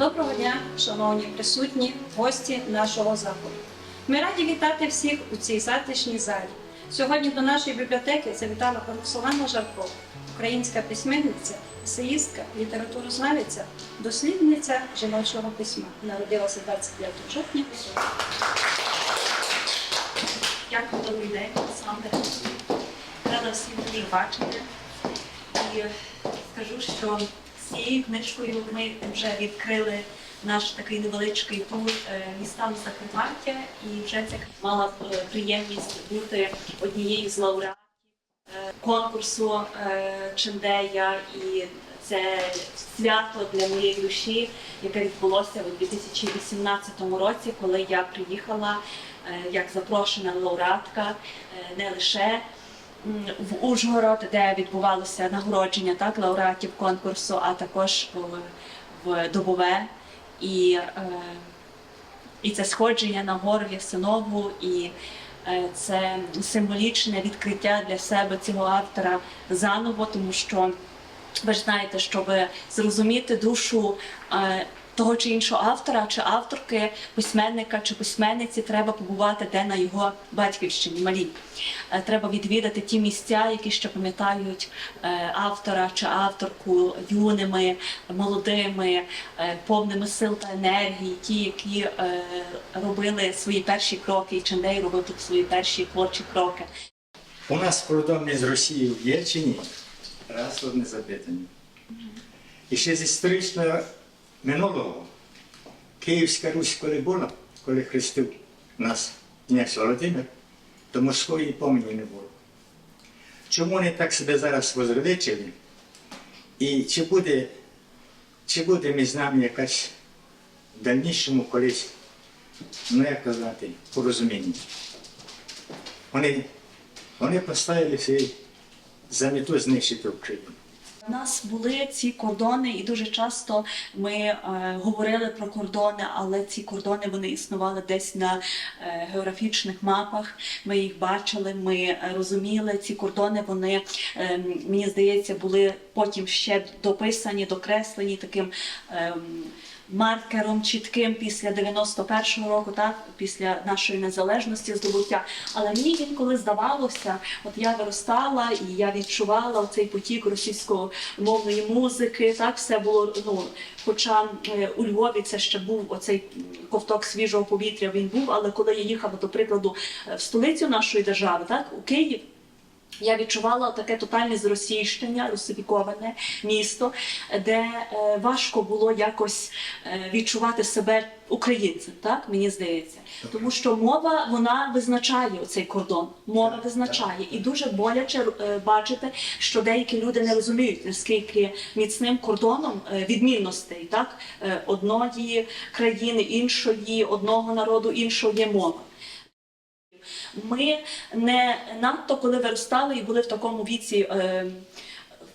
Доброго дня, шановні присутні, гості нашого заходу. Ми раді вітати всіх у цій затишній залі. Сьогодні до нашої бібліотеки завітала Роксолана Жаркова, українська письменниця, есеїстка, літературознавиця, дослідниця жіночого письма. Народилася 25 жовтня. Дякую, добрий день, Олександр. Рада всіх дуже бачити. І скажу, що цією книжкою ми вже відкрили наш такий невеличкий тур е, містами Закарпаття, і вже ця мала е, приємність бути однією з лауреатів е, конкурсу Чендея. І це свято для моєї душі, яке відбулося у 2018 році, коли я приїхала як запрошена лауреатка не лише в Ужгород, де відбувалося нагородження так, лауреатів конкурсу, а також в, Добове. І, е, і це сходження на гору Ясинову, і е, це символічне відкриття для себе цього автора заново, тому що ви ж знаєте, щоб зрозуміти душу е, того чи іншого автора чи авторки, письменника чи письменниці, треба побувати де на його батьківщині малій. Е, Треба відвідати ті місця, які ще пам'ятають е, автора чи авторку юними, молодими, е, повними сил та енергії, ті, які робили свої перші кроки, і Чендей робив тут свої перші творчі кроки. У нас кордон з Росією є чи ні? Раз одне запитання. І ще з історичного минулого Київська Русь, коли була, коли хрестив нас князь Володимир, то морської помені не було. Чому вони так себе зараз возвеличили? І чи буде, чи буде між нами якась в дальнішому колись, ну як казати, порозуміння? Вони, вони поставили свій за мету знищити Україну. У нас були ці кордони, і дуже часто ми е, говорили про кордони, але ці кордони вони існували десь на е, географічних мапах. Ми їх бачили, ми е, розуміли. Ці кордони вони е, мені здається були потім ще дописані, докреслені таким. ем, Маркером чітким після 91-го року, так після нашої незалежності здобуття. Але мені інколи здавалося, от я виростала і я відчувала цей потік російськомовної музики. Так все було ну, хоча е, у Львові це ще був оцей ковток свіжого повітря. Він був, але коли я їхала, до прикладу, е, в столицю нашої держави, так у Київ. Я відчувала таке тотальне зросійщення, русифіковане місто, де е, важко було якось е, відчувати себе українцем, так мені здається, тому що мова вона визначає цей кордон. Мова визначає, і дуже боляче е, бачити, що деякі люди не розуміють наскільки міцним кордоном відмінностей, так одної країни, іншої, одного народу, іншого є мова. Ми не надто, коли виростали і були в такому віці. Е,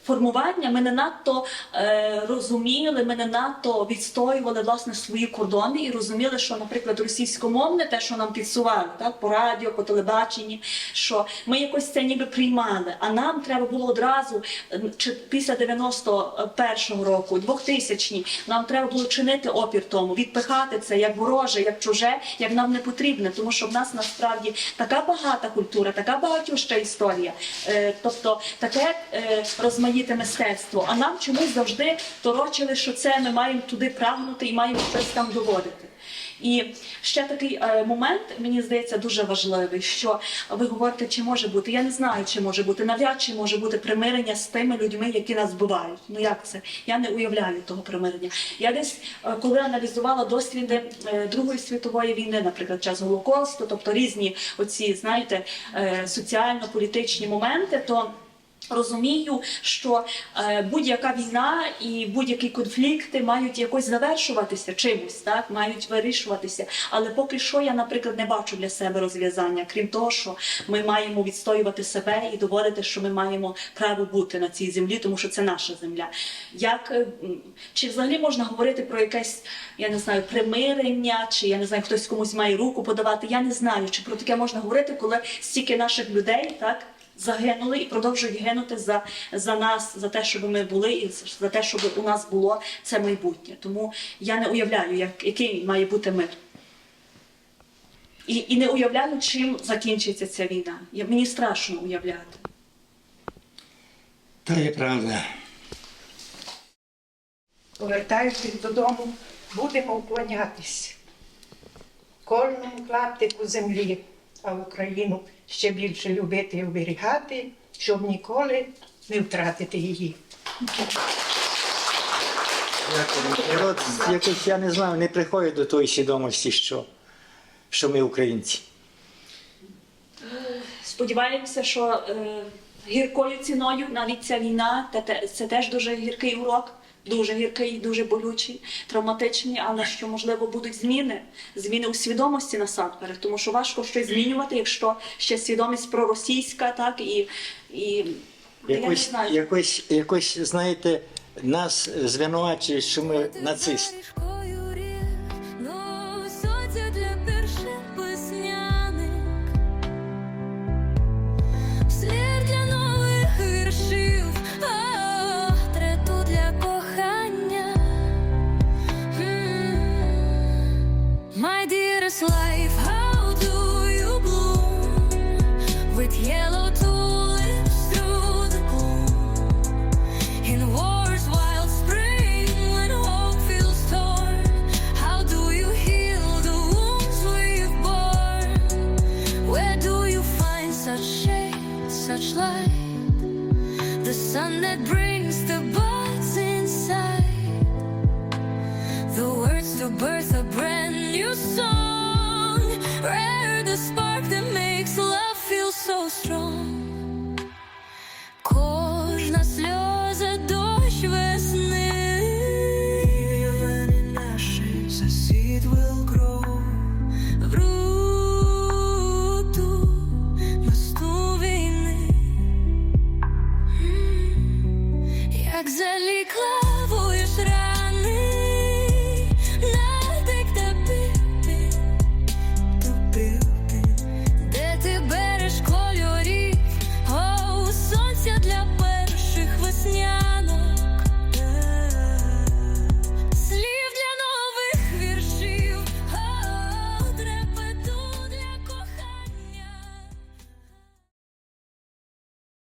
Формування ми не надто е, розуміли, ми не надто відстоювали власне свої кордони і розуміли, що, наприклад, російськомовне, те, що нам підсували, так по радіо, по телебаченні, що ми якось це ніби приймали. А нам треба було одразу чи після 91-го року, 2000-ні, нам треба було чинити опір тому, відпихати це як вороже, як чуже, як нам не потрібне, тому що в нас насправді така багата культура, така багатюща історія, е, тобто таке е, розмаїте мистецтво. А нам чомусь завжди торочили, що це ми маємо туди прагнути і маємо щось там доводити. І ще такий е, момент, мені здається, дуже важливий, що ви говорите, чи може бути. Я не знаю, чи може бути. Навряд чи може бути примирення з тими людьми, які нас вбивають. Ну як це? Я не уявляю того примирення. Я десь, е, коли аналізувала досвіди е, Другої світової війни, наприклад, час Голокосту, тобто різні оці, знаєте, соціально-політичні моменти, то Розумію, що е, будь-яка війна і будь-які конфлікти мають якось завершуватися чимось, так мають вирішуватися. Але поки що я, наприклад, не бачу для себе розв'язання, крім того, що ми маємо відстоювати себе і доводити, що ми маємо право бути на цій землі, тому що це наша земля. Як е, чи взагалі можна говорити про якесь, я не знаю, примирення, чи я не знаю, хтось комусь має руку подавати? Я не знаю, чи про таке можна говорити, коли стільки наших людей, так загинули і продовжують гинути за, за нас, за те, щоб ми були, і за те, щоб у нас було це майбутнє. Тому я не уявляю, як, який має бути мир. І, і не уявляю, чим закінчиться ця війна. Я, мені страшно уявляти. То є правда. повертаючись додому, будемо вклонятись кожному клаптику землі, а Україну ще більше любити і оберігати, щоб ніколи не втратити її. От якось, я не знаю, не приходить до тої свідомості, що, що ми українці. Сподіваємося, що е, гіркою ціною навіть ця війна, те- те- це теж дуже гіркий урок, дуже гіркий, дуже болючий, травматичний, але що можливо будуть зміни, зміни у свідомості насамперед, тому що важко щось змінювати, якщо ще свідомість проросійська, так і, і я не знаю. якось, якось, знаєте, нас звинувачують, що ми нацисти. The inside, the words to birth a brand new song, rare the spark Як залікавуєш рани, натик та пити, де ти береш кольорів, о у сонця для перших весня.